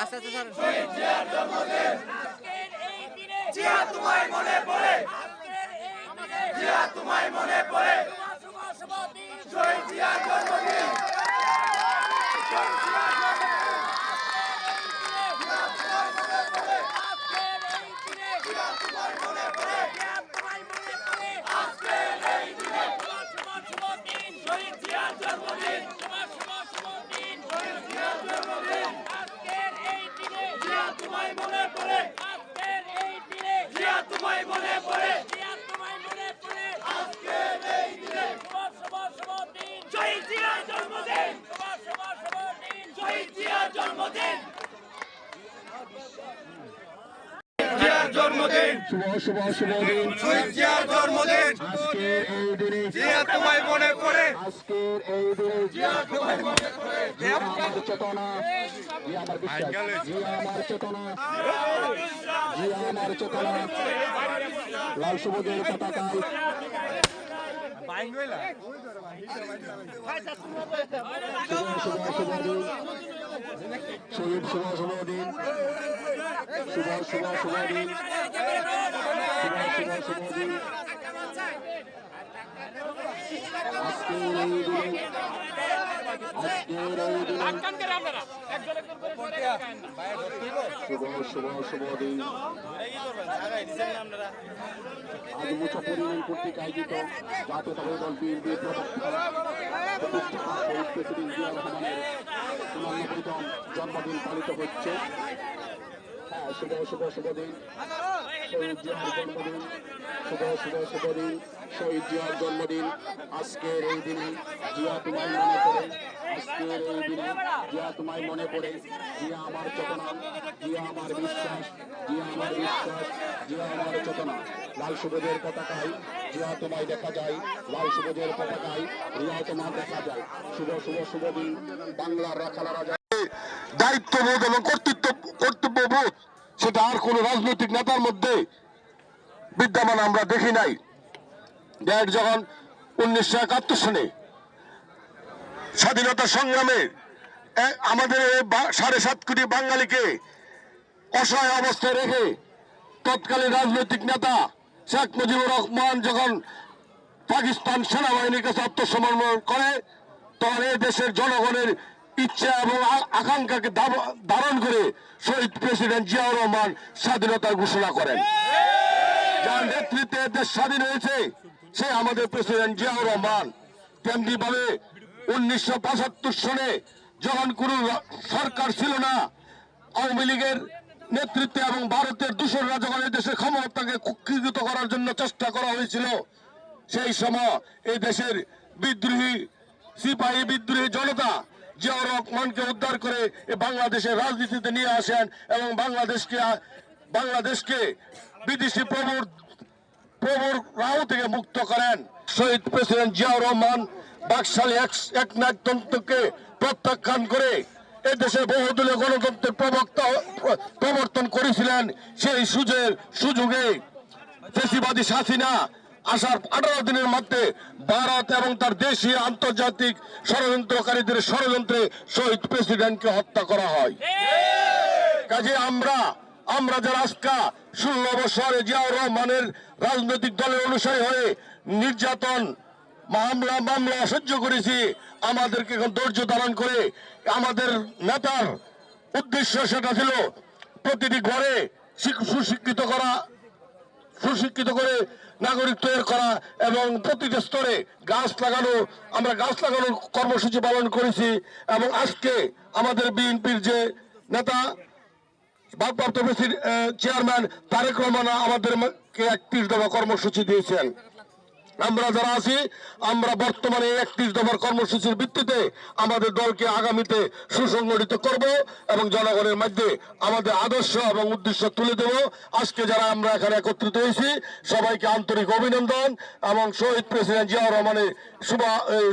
আস্তে আস্তে স্যার জিয়া তোমায় মনে পড়ে জিয়া তোমায় মনে পড়ে শহীদ জিয়ার জন্মদিন শহীদ জিয়ার জন্মদিন জিয়া তোমায় মনে পড়ে জিয়া তোমায় মনে পড়ে শহীদ জিয়ার জন্মদিন শহীদ জিয়ার জন্মদিন জিয়ার জন্মদিন শুভ শুভ শুভ দিন। জন্মদিন। আজকের এই দিনে তোমায় মনে পড়ে। আজকের এই দিনে আমার চেতনা। আমার আমার চেতনা। আমার চেতনা। লাল সবুজের পতাকায় শহীদ শুভ শুভ দিন। শুভ শুভ শুভ দিন। ইউনিয়ন কর্তৃক আয়োজিত জাতীয়তাবাদী দল বিএনপি প্রেসিডেন্ট জিয়া রহমানের জন্মদিন পালিত হচ্ছে হ্যাঁ শুভ শুভ শুভ দিন শহীদ জিয়ার জন্মদিন শুভ শুভ শুভ দিন জিয়ার জন্মদিন আজকের এই জিয়া তোমায় মনে দিনে জিয়া তোমায় মনে পড়ে জিয়া আমার চেতনা জিয়া আমার বিশ্বাস জিয়া আমার বিশ্বাস জিয়া আমার চেতনা লাল সবুজের পতাকায় জিয়া তোমায় দেখা যায় লাল সবুজের পতাকায় রিয়া তোমার দেখা যায় শুভ শুভ শুভ দিন বাংলার রাখালা রাজা দায়িত্ববোধ এবং কর্তৃত্ব কর্তব্যবোধ সেটা আর কোন রাজনৈতিক নেতার মধ্যে বিদ্যমান আমরা দেখি নাই। দেশ যখন উনিশশো একাত্তর সনে স্বাধীনতা সংগ্রামে আমাদের সাড়ে সাত কোটি বাঙালিকে অসহায় অবস্থায় রেখে তৎকালীন রাজনৈতিক নেতা শেখ মুজিবুর রহমান যখন পাকিস্তান সেনাবাহিনীর কাছে আত্মসমর্পণ করে, তখন এই দেশের জনগণের ইচ্ছা এবং আকাঙ্ক্ষাকে ধারণ করে শহীদ প্রেসিডেন্ট জিয়াউর রহমান স্বাধীনতার ঘোষণা করেন। যার নেতৃত্বে দেশ স্বাধীন হয়েছে, সে আমাদের প্রেসিডেন্ট জিয়াউর রহমান। তেমনি ভাবে উনিশশো পঁচাত্তর সনে যখন কোন সরকার ছিল না, আওয়ামী লীগের নেতৃত্বে এবং ভারতের দূষণরা যখন এই দেশের ক্ষমতাকে কুক্ষিগত করার জন্য চেষ্টা করা হয়েছিল, সেই সময় এই দেশের বিদ্রোহী, সিপাহী বিদ্রোহী জনতা জিয়াউর রহমানকে উদ্ধার করে বাংলাদেশের রাজনীতিতে নিয়ে আসেন এবং বাংলাদেশকে বাংলাদেশকে বিদেশি প্রভুর প্রভুর রাহ থেকে মুক্ত করেন। শহীদ প্রেসিডেন্ট জিয়াউর রহমান বাকশালী এক- একনায়কতন্ত্রকে প্রত্যাখ্যান করে এ দেশে বহুদলীয় গণতন্ত্রের প্রবক্তা প্রবর্তন করেছিলেন। সেই সুযোগের সুযোগে ফেসিবাদী হাসিনা আসার আঠারো দিনের মধ্যে ভারত এবং তার দেশীয় আন্তর্জাতিক ষড়যন্ত্রকারীদের ষড়যন্ত্রে শহীদ প্রেসিডেন্টকে হত্যা করা হয়। কাজে আমরা আমরা যারা আজকা ষোলো বছরে জিয়াউর রহমানের রাজনৈতিক দলের অনুসারী হয়ে নির্যাতন, মামলা মামলা সহ্য করেছি, আমাদেরকে এখন ধৈর্য ধারণ করে আমাদের নেতার উদ্দেশ্য সেটা ছিল প্রতিটি ঘরে সুশিক্ষিত করা সুশিক্ষিত করে নাগরিক তৈরি করা এবং প্রতিটি স্তরে গাছ লাগানো, আমরা গাছ লাগানোর কর্মসূচি পালন করেছি এবং আজকে আমাদের বিএনপির যে নেতা, ভারপ্রাপ্ত চেয়ারম্যান তারেক রহমান আমাদেরকে একত্রিশ দফা কর্মসূচি দিয়েছেন। আমরা যারা আছি, আমরা বর্তমানে একত্রিশ দফার কর্মসূচির ভিত্তিতে আমাদের দলকে আগামীতে সুসংগঠিত করব এবং জনগণের মধ্যে আমাদের আদর্শ এবং উদ্দেশ্য তুলে দেব। আজকে যারা আমরা এখানে একত্রিত হয়েছি, সবাইকে আন্তরিক অভিনন্দন এবং শহীদ প্রেসিডেন্ট জিয়াউর রহমানের শুভ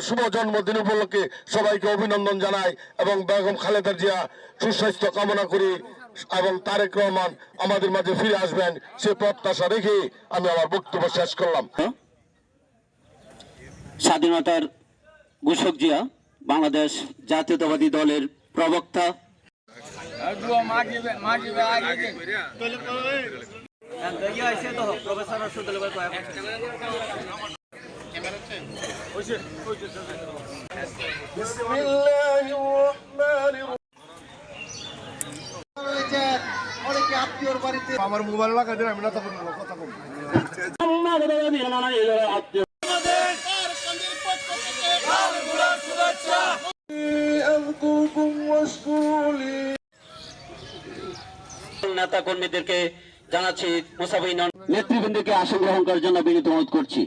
শুভ জন্মদিন উপলক্ষে সবাইকে অভিনন্দন জানাই এবং বেগম খালেদা জিয়া সুস্বাস্থ্য কামনা করি এবং তারেক রহমান আমাদের মাঝে ফিরে আসবেন, সে প্রত্যাশা রেখে আমি আমার বক্তব্য শেষ করলাম। স্বাধীনতার ঘোষক জিয়া বাংলাদেশ জাতীয়তাবাদী দলের প্রবক্তা। আমার মোবাইল লাগা দিন আমি না তখন কথা বলব নেতা কর্মীদেরকে জানাচ্ছি মুসাফিন নেতৃবৃন্দকে আসন গ্রহণ করার জন্য বিনীত অনুরোধ করছি।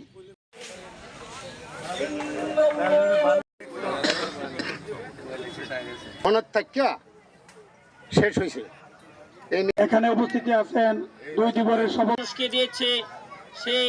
শেষ হয়েছে। এখানে উপস্থিতি আছেন দুই দিবরের সভা দিয়েছে সেই